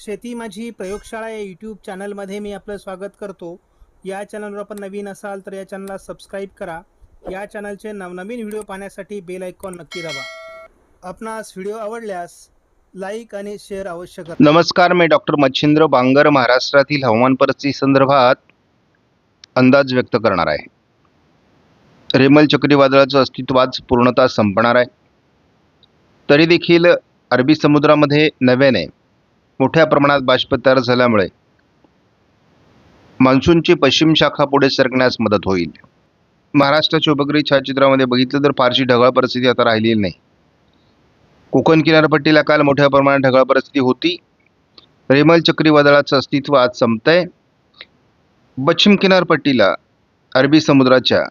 शेती माझी प्रयोगशाळा या यूट्यूब चॅनलमध्ये मी आपलं स्वागत करतो. या चॅनलवर आपण नवीन असाल तर या चॅनलला सबस्क्राईब करा. या चॅनलचे नवनवीन व्हिडिओ पाहण्यासाठी बेल आयकॉन नक्की दाबा. आपणास व्हिडिओ आवडल्यास लाईक आणि शेअर अवश्य करा. नमस्कार मी डॉक्टर मच्छिंद्र बांगर महाराष्ट्रातील हवामान परिस्थिती संदर्भात अंदाज व्यक्त करणार आहे. रेमल चक्रीवादळाचं अस्तित्व आज पूर्णतः संपणार आहे. तरी देखील अरबी समुद्रामध्ये नव्याने मोठ्या प्रमाणात बाष्प तयार झाल्यामुळे मान्सूनची पश्चिम शाखा पुढे सरकण्यास मदत होईल. महाराष्ट्राच्या उपग्रही छायाचित्रामध्ये बघितलं तर फारशी ढगाळ परिस्थिती आता राहिलेली नाही. कोकण किनारपट्टीला काल मोठ्या प्रमाणात ढगाळ परिस्थिती होती. रेमल चक्रीवादळाचं अस्तित्व आज संपतंय. पश्चिम किनारपट्टीला अरबी समुद्राच्या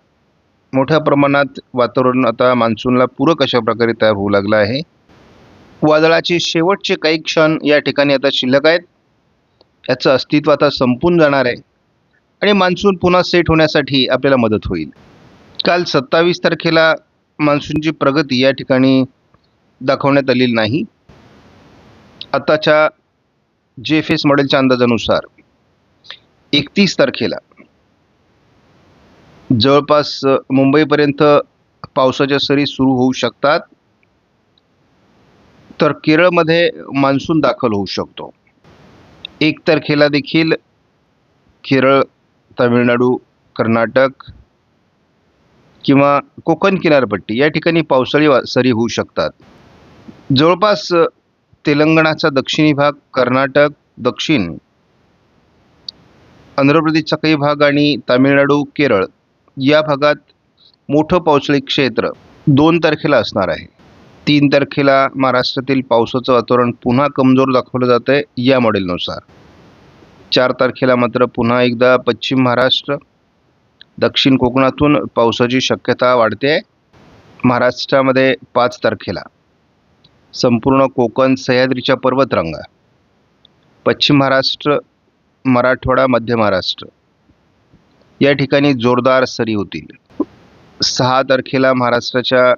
मोठ्या प्रमाणात वातावरण आता मान्सूनला पूरक अशा प्रकारे तयार होऊ लागलं आहे. वादळाचे शेवटचे काही क्षण या ठिकाणी आता शिल्लक आहेत. याचं अस्तित्व आता संपून जाणार आहे. आणि मान्सून पुन्हा सेट होण्यासाठी आपल्याला मदत होईल. काल सत्तावीस तारखेला मान्सूनची प्रगती या ठिकाणी दाखवण्यात आलेली नाही. आताच्या जे एफ एस मॉडेलच्या अंदाजानुसार एकतीस तारखेला जवळपास मुंबईपर्यंत पावसाच्या सरी सुरू होऊ शकतात. तर केरळमध्ये मान्सून दाखल होऊ शकतो. एक तारखेला देखील केरळ तामिळनाडू कर्नाटक किंवा कोकण किनारपट्टी या ठिकाणी पावसाळी वा- सरी होऊ शकतात. जवळपास तेलंगणाचा दक्षिणी भाग कर्नाटक दक्षिण आंध्र प्रदेशचा काही भाग आणि तामिळनाडू केरळ या भागात मोठं पावसाळी क्षेत्र दोन तारखेला असणार आहे. तीन तारखेला महाराष्ट्रातील पावसाचं वातावरण पुन्हा कमजोर दाखवलं जातं आहे या मॉडेलनुसार चार तारखेला मात्र पुन्हा एकदा पश्चिम महाराष्ट्र दक्षिण कोकणातून पावसाची शक्यता वाढते. महाराष्ट्रामध्ये पाच तारखेला संपूर्ण कोकण सह्याद्रीच्या पर्वतरांगा पश्चिम महाराष्ट्र मराठवाडा मध्य महाराष्ट्र या ठिकाणी जोरदार सरी होतील. सहा तारखेला महाराष्ट्राच्या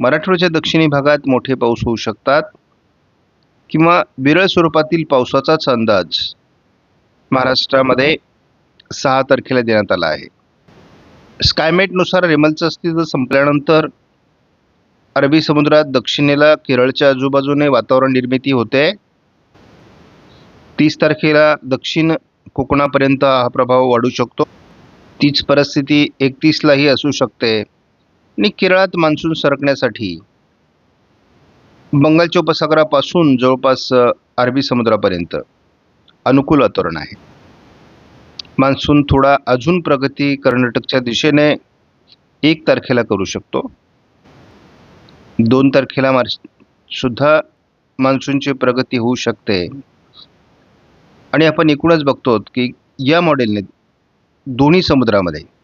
मराठवाड्याच्या दक्षिणी भागात मोठे पाऊस होऊ शकतात किंवा विरळ स्वरूपातील पावसाचाच अंदाज महाराष्ट्रामध्ये सहा तारखेला देण्यात आला आहे. स्कायमेटनुसार रेमलचं अस्तित्व संपल्यानंतर अरबी समुद्रात दक्षिणेला केरळच्या आजूबाजूने वातावरण निर्मिती होते. तीस तारखेला दक्षिण कोकणापर्यंत हा प्रभाव वाढू शकतो. तीच परिस्थिती एकतीसलाही असू शकते. आणि केरळात मान्सून सरकण्यासाठी बंगालच्या उपसागरापासून जवळपास अरबी समुद्रापर्यंत अनुकूल वातावरण आहे. मान्सून थोडा अजून प्रगती कर्नाटकच्या दिशेने एक तारखेला करू शकतो. दोन तारखेला मार्च सुद्धा मान्सूनची प्रगती होऊ शकते. आणि आपण एकूणच बघतो की या मॉडेलने दोन्ही समुद्रामध्ये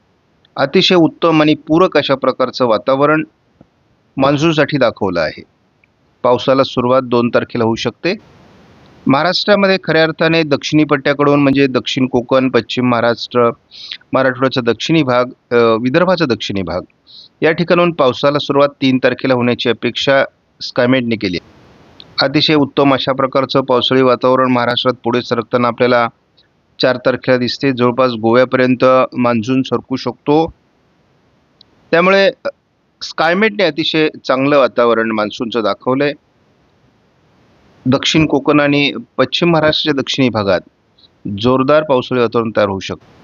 अतिशय उत्तम आणि पूरक अशा प्रकारचं वातावरण मान्सूनसाठी दाखवलं आहे पावसाला सुरुवात दोन तारखेला होऊ शकते महाराष्ट्रामध्ये खऱ्या अर्थाने दक्षिणी पट्ट्याकडून म्हणजे दक्षिण कोकण पश्चिम महाराष्ट्र मराठवाड्याचा दक्षिणी भाग विदर्भाचा दक्षिणी भाग या ठिकाणून पावसाला सुरुवात तीन तारखेला होण्याची अपेक्षा स्कायमेटने केली आहे. अतिशय उत्तम अशा प्रकारचं पावसाळी वातावरण महाराष्ट्रात पुढे सरकताना आपल्याला चार तारखेला दिसते. जवळपास गोव्यापर्यंत मान्सून सरकू शकतो. त्यामुळे स्कायमेटने अतिशय चांगलं वातावरण मान्सूनचं दाखवलं आहे दक्षिण कोकण आणि पश्चिम महाराष्ट्राच्या दक्षिणी भागात जोरदार पावसाळी वातावरण तयार होऊ शकतं.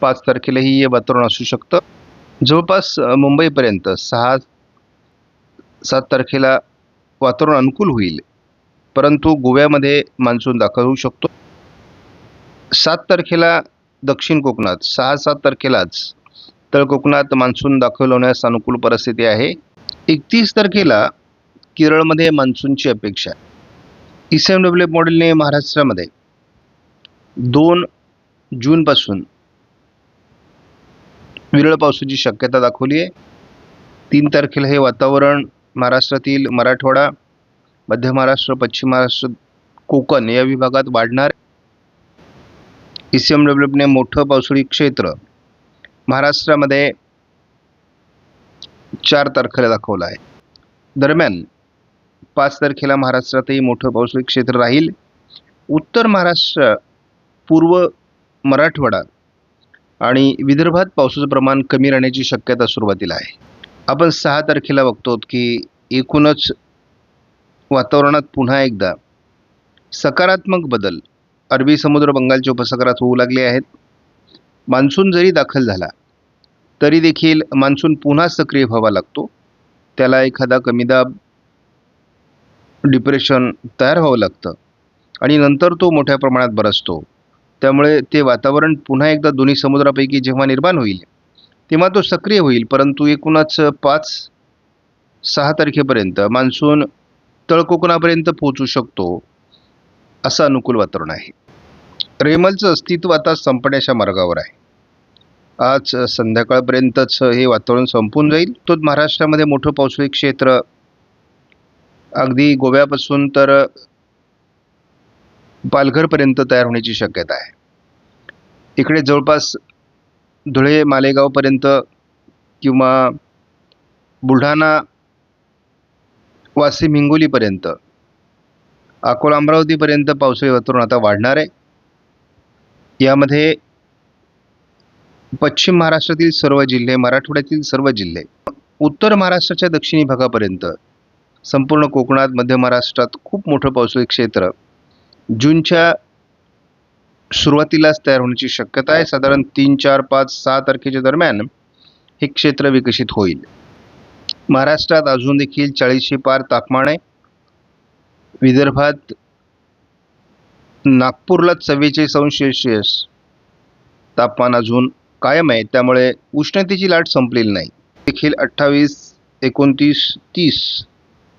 पाच तारखेलाही हे वातावरण असू शकतं. जवळपास मुंबईपर्यंत सहा सात तारखेला वातावरण अनुकूल होईल. परंतु गोव्यामध्ये मान्सून दाखल होऊ शकतो. सात तारखेला दक्षिण कोकणात सहा सात तारखेलाच तर कोकणात मान्सून दाखल होण्यास अनुकूल परिस्थिती आहे. एकतीस तारखेला केरळमध्ये मान्सूनची अपेक्षा आहे. ई सी एम डब्ल्यू मॉडेलने महाराष्ट्रामध्ये दोन जूनपासून विरळ पावसाची शक्यता दाखवली आहे. तीन तारखेला हे वातावरण महाराष्ट्रातील मराठवाडा मध्य महाराष्ट्र पश्चिम महाराष्ट्र कोकण या विभागात वाढणार ई सी एम डब्ल्यूने मोठं पावसाळी क्षेत्र महाराष्ट्रामध्ये चार तारखेला दाखवलं आहे. दरम्यान पाच तारखेला महाराष्ट्रातही मोठं पावसाळी क्षेत्र राहील. उत्तर महाराष्ट्र पूर्व मराठवाडा आणि विदर्भात पावसाचं प्रमाण कमी राहण्याची शक्यता सुरुवातीला आहे. आपण सहा तारखेला बघतो की एकूणच वातावरणात पुन्हा एकदा सकारात्मक बदल अरबी समुद्र बंगालच्या उपसागरात होऊ लागले आहेत. मान्सून जरी दाखल झाला तरी देखील मान्सून पुन्हा सक्रिय व्हावा लागतो. त्याला एखादा कमीदाब डिप्रेशन तयार व्हावं लागतं. आणि नंतर तो मोठ्या प्रमाणात बरसतो त्यामुळे ते वातावरण पुन्हा एकदा दोन्ही समुद्रापैकी जेव्हा निर्माण होईल तेव्हा तो सक्रिय होईल. परंतु एकूणच पाच सहा तारखेपर्यंत मान्सून तळकोकणापर्यंत पोहोचू शकतो. असं अनुकूल वातावरण आहे. रेमलचं अस्तित्व आता संपण्याच्या मार्गावर आहे. आज संध्याकाळपर्यंतच हे वातावरण संपून जाईल. तो महाराष्ट्रामध्ये मोठं पावसाळी क्षेत्र अगदी गोव्यापासून तर पालघरपर्यंत तयार होण्याची शक्यता आहे. इकडे जवळपास धुळे मालेगावपर्यंत किंवा बुलढाणा वाशिम हिंगोलीपर्यंत अकोला अमरावतीपर्यंत पावसाळी वातावरण आता वाढणार आहे. यामध्ये पश्चिम महाराष्ट्रातील सर्व जिल्हे मराठवाड्यातील सर्व जिल्हे उत्तर महाराष्ट्राच्या दक्षिणी भागापर्यंत संपूर्ण कोकणात मध्य महाराष्ट्रात खूप मोठं पावसाळी क्षेत्र जूनच्या सुरुवातीलाच तयार होण्याची शक्यता आहे. साधारण तीन चार पाच सहा तारखेच्या दरम्यान हे क्षेत्र विकसित होईल. महाराष्ट्रात अजून देखील चाळीसशे पार तापमान आहे. विदर्भात नागपूरला चव्वेचाळीस अंश सेल्शियस तापमान अजून कायम आहे. त्यामुळे उष्णतेची लाट संपलेली नाही. देखील अठ्ठावीस एकोणतीस तीस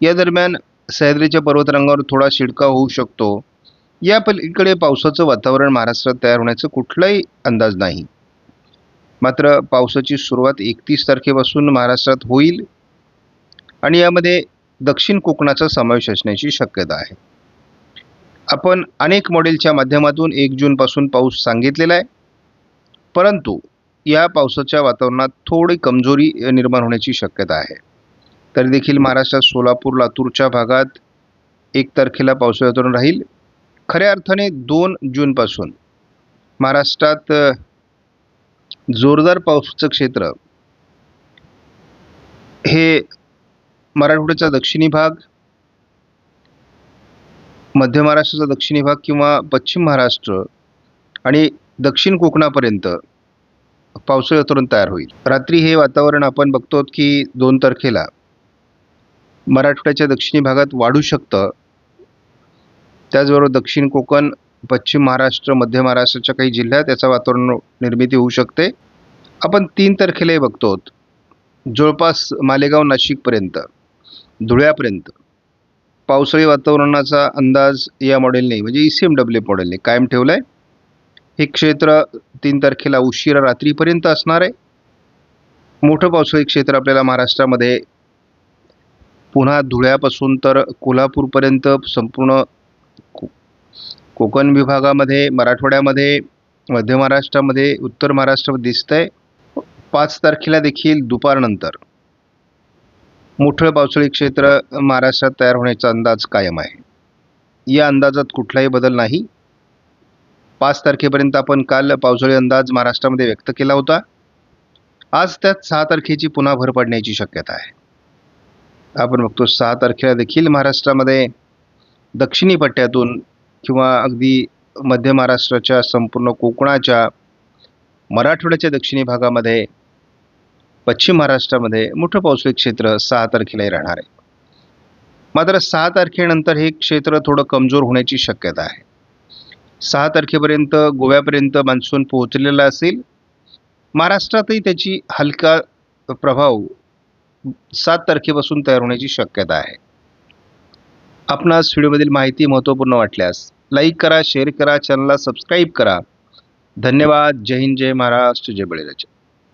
या दरम्यान सह्याद्रीच्या पर्वतरांगावर थोडा शिडकाव होऊ शकतो. या पलीकडे पावसाचं वातावरण महाराष्ट्रात तयार होण्याचा कुठलाही अंदाज नाही. मात्र पावसाची सुरुवात एकतीस तारखेपासून महाराष्ट्रात होईल. आणि यामध्ये दक्षिण कोकणाचा समावेश असण्याची शक्यता आहे. आपण अनेक मॉडेलच्या माध्यमातून एक जूनपासून पाऊस सांगितलेला आहे. परंतु या पावसाच्या वातावरणात थोडी कमजोरी निर्माण होण्याची शक्यता आहे. तरी देखील महाराष्ट्रात सोलापूर लातूरच्या भागात एक तारखेला पावसाचे वातावरण राहील. खऱ्या अर्थाने दोन जूनपासून महाराष्ट्रात जोरदार पावसाचं क्षेत्र हे मराठवाड्याचा दक्षिणी भाग मध्य महाराष्ट्राचा दक्षिणी भाग किंवा पश्चिम महाराष्ट्र आणि दक्षिण कोकणापर्यंत पावसाळी वातावरण तयार होईल. रात्री हे वातावरण आपण बघतो की दोन तारखेला मराठवाड्याच्या दक्षिणी भागात वाढू शकतं. त्याचबरोबर दक्षिण कोकण पश्चिम महाराष्ट्र मध्य महाराष्ट्राच्या काही जिल्ह्यात त्याचा वातावरण निर्मिती होऊ शकते. आपण तीन तारखेलाही बघतो जवळपास मालेगाव नाशिकपर्यंत. धुळ्यापर्यंत. पावसाळी वातावरणाचा अंदाज या मॉडेलने म्हणजे ई सी एम डब्ल्यू मॉडेलने कायम ठेवला आहे हे क्षेत्र तीन तारखेला उशिरा रात्रीपर्यंत असणार आहे. मोठं पावसाळी क्षेत्र आपल्याला महाराष्ट्रामध्ये पुन्हा धुळ्यापासून तर कोल्हापूरपर्यंत संपूर्ण को कोकण विभागामध्ये मराठवाड्यामध्ये मध्य महाराष्ट्रामध्ये उत्तर महाराष्ट्रामध्ये दिसतं आहे पाच तारखेला देखील दुपारनंतर. मोठं पावसाळी क्षेत्र महाराष्ट्रात तयार होण्याचा अंदाज कायम आहे. या अंदाजात कुठलाही बदल नाही. पाच तारखेपर्यंत आपण काल पावसाळी अंदाज महाराष्ट्रामध्ये व्यक्त केला होता. आज त्यात सहा तारखेची पुन्हा भर पडण्याची शक्यता आहे. आपण बघतो सहा तारखेला देखील महाराष्ट्रामध्ये दक्षिणी पट्ट्यातून किंवा अगदी मध्य महाराष्ट्राच्या संपूर्ण कोकणाच्या मराठवाड्याच्या दक्षिणी भागामध्ये पश्चिम महाराष्ट्रामध्ये मोठं पावसाळी क्षेत्र सहा तारखेलाही राहणार आहे. मात्र सहा तारखेनंतर हे क्षेत्र थोडं कमजोर होण्याची शक्यता आहे. सहा तारखेपर्यंत गोव्यापर्यंत मान्सून पोहोचलेला असेल. महाराष्ट्रातही त्याची हलका प्रभाव सात तारखेपासून तयार होण्याची शक्यता आहे. आपणास व्हिडिओमधील माहिती महत्त्वपूर्ण वाटल्यास लाईक करा शेअर करा चॅनलला सबस्क्राईब करा. धन्यवाद. जय हिंद जय महाराष्ट्र जय बळीराजा.